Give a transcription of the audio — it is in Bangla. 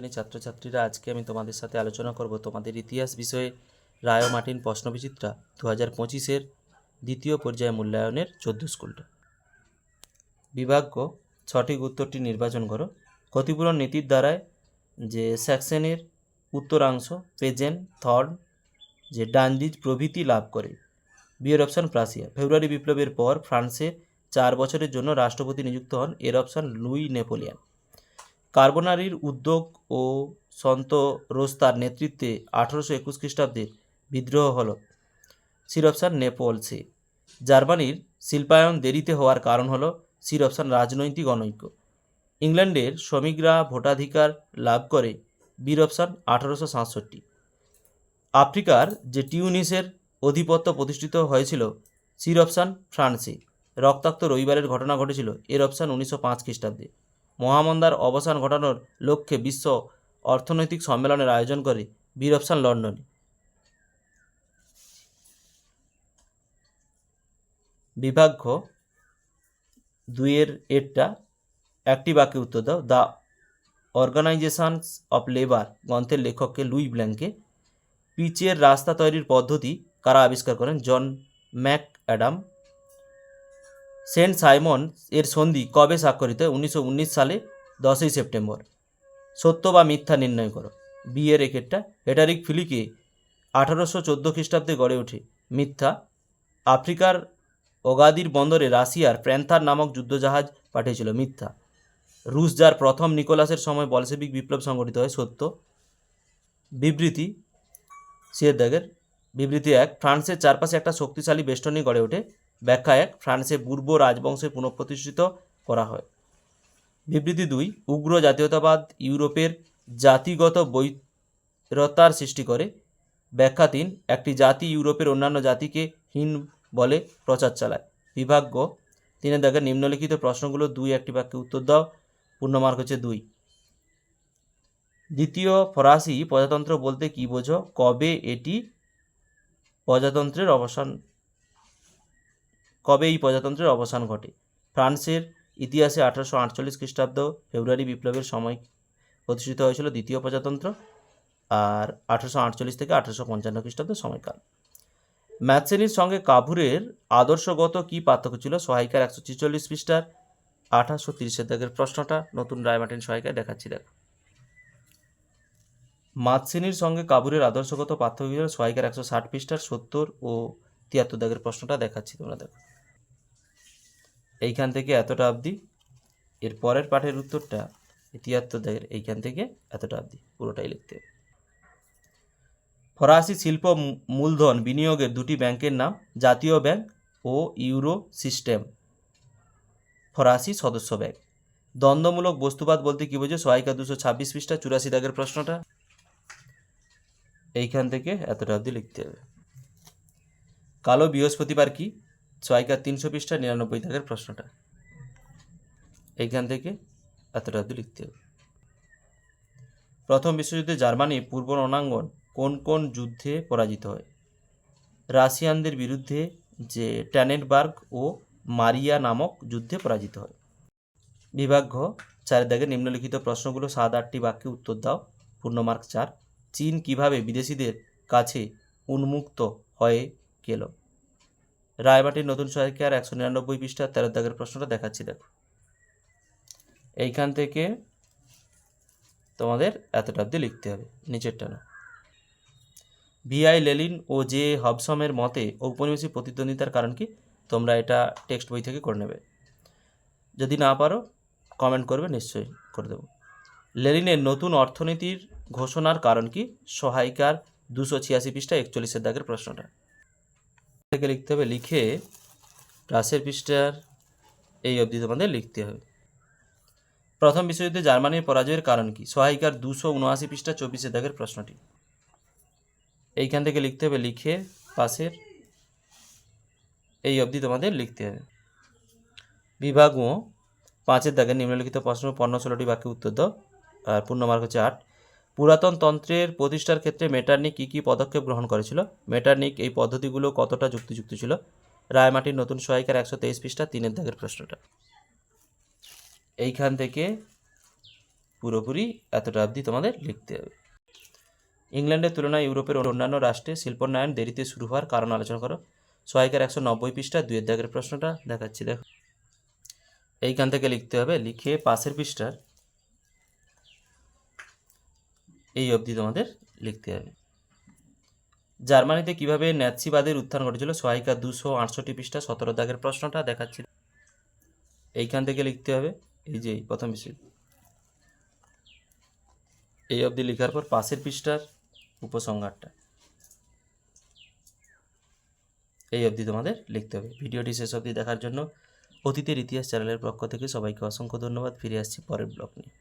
শ্রেণির ছাত্রছাত্রীরা আজকে আমি তোমাদের সাথে আলোচনা করব তোমাদের ইতিহাস বিষয়ে রায় মার্টিন প্রশ্নবিচিত্রা দু হাজার পঁচিশের দ্বিতীয় পর্যায়ে মূল্যায়নের চোদ্দ স্কুলটা বিভাগ্য, সঠিক উত্তরটি নির্বাচন করো। ক্ষতিপূরণ নীতির দ্বারায় যে স্যাকসেনের উত্তরাংশ পেজেন থর্ন, যে ডান্ডিজ প্রভৃতি লাভ করে। বিয়ের অপশান প্রাসিয়া। ফেব্রুয়ারি বিপ্লবের পর ফ্রান্সে চার বছরের জন্য রাষ্ট্রপতি নিযুক্ত হন এর অপশান লুই নেপোলিয়ান। কার্বোনারির উদ্যোগ ও সন্ত রোস্তার নেতৃত্বে আঠারোশো একুশ খ্রিস্টাব্দে বিদ্রোহ হল। সির অপশান নেপলসে। জার্মানির শিল্পায়ন দেরিতে হওয়ার কারণ হল সির অপশান রাজনৈতিক অনৈক্য। ইংল্যান্ডের শ্রমিকরা ভোটাধিকার লাভ করে বীর অপশান আঠারোশো সাতষট্টি। আফ্রিকার যে টিউনিসের অধিপত্য প্রতিষ্ঠিত হয়েছিল সির অপশান ফ্রান্সে, রক্তাক্ত রবিবারের ঘটনা ঘটেছিল এর অপশান উনিশশো পাঁচ খ্রিস্টাব্দে। মহামন্দার অবসান ঘটানোর লক্ষ্যে বিশ্ব অর্থনৈতিক সম্মেলনের আয়োজন করে বীর লন্ডনে। বিভাগ্য দুইয়ের এরটা একটি বাক্যে উত্তর দাও। দ্য অর্গানাইজেশনস অফ লেবার গ্রন্থের লেখককে লুই ব্ল্যাঙ্কে পিচের রাস্তা তৈরির পদ্ধতি কারা আবিষ্কার করেন? John McAdam Saint Simon এর সন্ধি কবে স্বাক্ষরিত? হয় উনিশশো উনিশ সালে, দশই সেপ্টেম্বর। সত্য বা মিথ্যা নির্ণয় করো। বিয়ের একেরটা হেটারিক ফিলিকে আঠারোশো চোদ্দ খ্রিস্টাব্দে গড়ে ওঠে। মিথ্যা, আফ্রিকার ওগাদির বন্দরে রাশিয়ার প্র্যান্থার নামক যুদ্ধজাহাজ পাঠিয়েছিল মিথ্যা। রুশ, যার প্রথম নিকোলাসের সময় বলসেবিক বিপ্লব সংগঠিত হয়, সত্য। বিবৃতি সিয়ের দাগের বিবৃতি এক, ফ্রান্সের চারপাশে একটা শক্তিশালী বেষ্টনী গড়ে ওঠে। ব্যাখ্যা এক ফ্রান্সে পূর্ব রাজবংশে পুনঃপ্রতিষ্ঠিত করা হয়। বিবৃতি দুই, উগ্র জাতীয়তাবাদ ইউরোপের জাতিগত বৈরতার সৃষ্টি করে। ব্যাখ্যা তিন, একটি জাতি ইউরোপের অন্যান্য জাতিকে হীন বলে প্রচার চালায়। বিভাগ্য তিনের দাগে নিম্নলিখিত প্রশ্নগুলো দুই, একটি বাক্যে উত্তর দাও পূর্ণমার্ক হচ্ছে দুই। দ্বিতীয়, ফরাসি প্রজাতন্ত্র বলতে কী বোঝো? কবে এটি প্রজাতন্ত্রের অবসান কবে এই প্রজাতন্ত্রের অবসান ঘটে? ফ্রান্সের ইতিহাসে আঠারোশো আটচল্লিশ খ্রিস্টাব্দ ফেব্রুয়ারি বিপ্লবের সময় প্রতিষ্ঠিত হয়েছিল দ্বিতীয় প্রজাতন্ত্র আর আঠারোশো আটচল্লিশ থেকে আঠারোশো পঞ্চান্ন খ্রিস্টাব্দ সময়কাল। ম্যাথসেনির সঙ্গে কাভুরের আদর্শগত কী পার্থক্য ছিল? সহায়িকার একশো ছেচল্লিশ পৃষ্ঠার আঠাশশো তিরিশের দাগের প্রশ্নটা নতুন রায়মার্টিন সহায়িকায় দেখাচ্ছি, দেখো। মাতসেনির সঙ্গে কাবুরের আদর্শগত পার্থক্য ছিল? সহায়িকার একশো ষাট পৃষ্ঠার সত্তর ও তিয়াত্তর দাগের প্রশ্নটা দেখাচ্ছি তোমরা দেখো। এইখান থেকে এতটা অবধি, এর পরের পাঠের উত্তরটা তিয়াত্তর দাগের এইখান থেকে এতটা অবধি, পুরোটাই লিখতে হবে। ফরাসি শিল্প মূলধন বিনিয়োগের দুটি ব্যাংকের নাম, জাতীয় ব্যাংক ও ইউরো সিস্টেম। ফরাসি সদস্য ব্যাংক। দ্বন্দ্বমূলক বস্তুবাদ বলতে কী বোঝো? সহায়িকা দুশো ছাব্বিশ পৃষ্ঠা চুরাশি দাগের প্রশ্নটা। এইখান থেকে এতটা অবধি লিখতে হবে। কালো বৃহস্পতিবার কি? সহায়িকা তিনশো পৃষ্ঠা নিরানব্বই দাগের প্রশ্নটা। এইখান থেকে এতটা অবধি লিখতে হবে। প্রথম বিশ্বযুদ্ধে জার্মানি পূর্ব রণাঙ্গন কোন কোন যুদ্ধে পরাজিত হয়? রাশিয়ানদের বিরুদ্ধে যে ট্যানেটবার্গ ও মারিয়া নামক যুদ্ধে পরাজিত হয়। বিভাগ্য চার দাগে নিম্নলিখিত প্রশ্নগুলো সাত আটটি বাক্যে উত্তর দাও। পূর্ণমার্ক চার। চীন কীভাবে বিদেশিদের কাছে উন্মুক্ত হয়ে গেল রায়বাটির নতুন সহায়িকার একশো নিরানব্বই পৃষ্ঠা তেরো দাগের প্রশ্নটা দেখাচ্ছি, দেখো। এইখান থেকে তোমাদের এতটা অবধি লিখতে হবে, নিচেরটা না ভিআই লেলিন ও জে হবসমের মতে ঔপনিবেশিক প্রতিদ্বন্দ্বিতার কারণ কি? তোমরা এটা টেক্সট বই থেকে করে নেবে। যদি না পারো কমেন্ট করবে, নিশ্চয়ই করে দেবো। লেলিনের নতুন অর্থনীতির ঘোষণার কারণ কি? সহায়িকার দুশো ছিয়াশি পৃষ্ঠা একচল্লিশের দাগের প্রশ্নটা। থেকে লিখতে হবে, লিখে ক্লাসের পৃষ্ঠার এই অবধি তোমাদের লিখতে হবে। প্রথম বিশ্বযুদ্ধে জার্মানির পরাজয়ের কারণ কি? সহায়িকার দুশো উনআশি পৃষ্ঠা চব্বিশের দাগের প্রশ্নটি। এইখান থেকে লিখতে হবে, লিখে পাশের এই অবধি তোমাদের লিখতে হবে। বিভাগ ও পাঁচের দাগে নিম্নলিখিত প্রশ্ন, পণ্য, ষোলোটি বাক্যে উত্তর দাও, আর পূর্ণমার্ক হচ্ছে আট। পুরাতন তন্ত্রের প্রতিষ্ঠার ক্ষেত্রে মেটার্নিক কী কী পদক্ষেপ গ্রহণ করেছিল? মেটার্নিক এই পদ্ধতিগুলো কতটা যুক্তিযুক্ত ছিল? রায়মাটির নতুন সহায়িকার একশো তেইশ পৃষ্ঠা তিনের দাগের প্রশ্নটা। এইখান থেকে পুরোপুরি এতটা অবধি তোমাদের লিখতে হবে। ইংল্যান্ডের তুলনায় ইউরোপের অন্যান্য রাষ্ট্রে শিল্পোন্নয়ন দেরিতে শুরু হওয়ার কারণ আলোচনা করো। সহায়িকার একশো নব্বই পৃষ্ঠা দুয়ের দাগের প্রশ্নটা দেখাচ্ছি, দেখো। এইখান থেকে লিখতে হবে, লিখে পাশের পৃষ্ঠার এই অবধি তোমাদের লিখতে হবে। জার্মানিতে কীভাবে ন্যাৎসিবাদের উত্থান ঘটেছিল? সহায়িকা দুশো আটষট্টি পৃষ্ঠা, সতেরো দাগের প্রশ্নটা দেখাচ্ছি এইখান থেকে লিখতে হবে, এই যে প্রথম বিষয় এই অবধি লেখার পর পাশের পৃষ্ঠার উপসংহারটা। এই অবধি তোমাদের লিখতে হবে। ভিডিওটি শেষ অবধি দেখার জন্য অতীতের ইতিহাস চ্যানেলের পক্ষ থেকে সবাইকে অসংখ্য ধন্যবাদ। ফিরে আসছি পরের ব্লগ নিয়ে।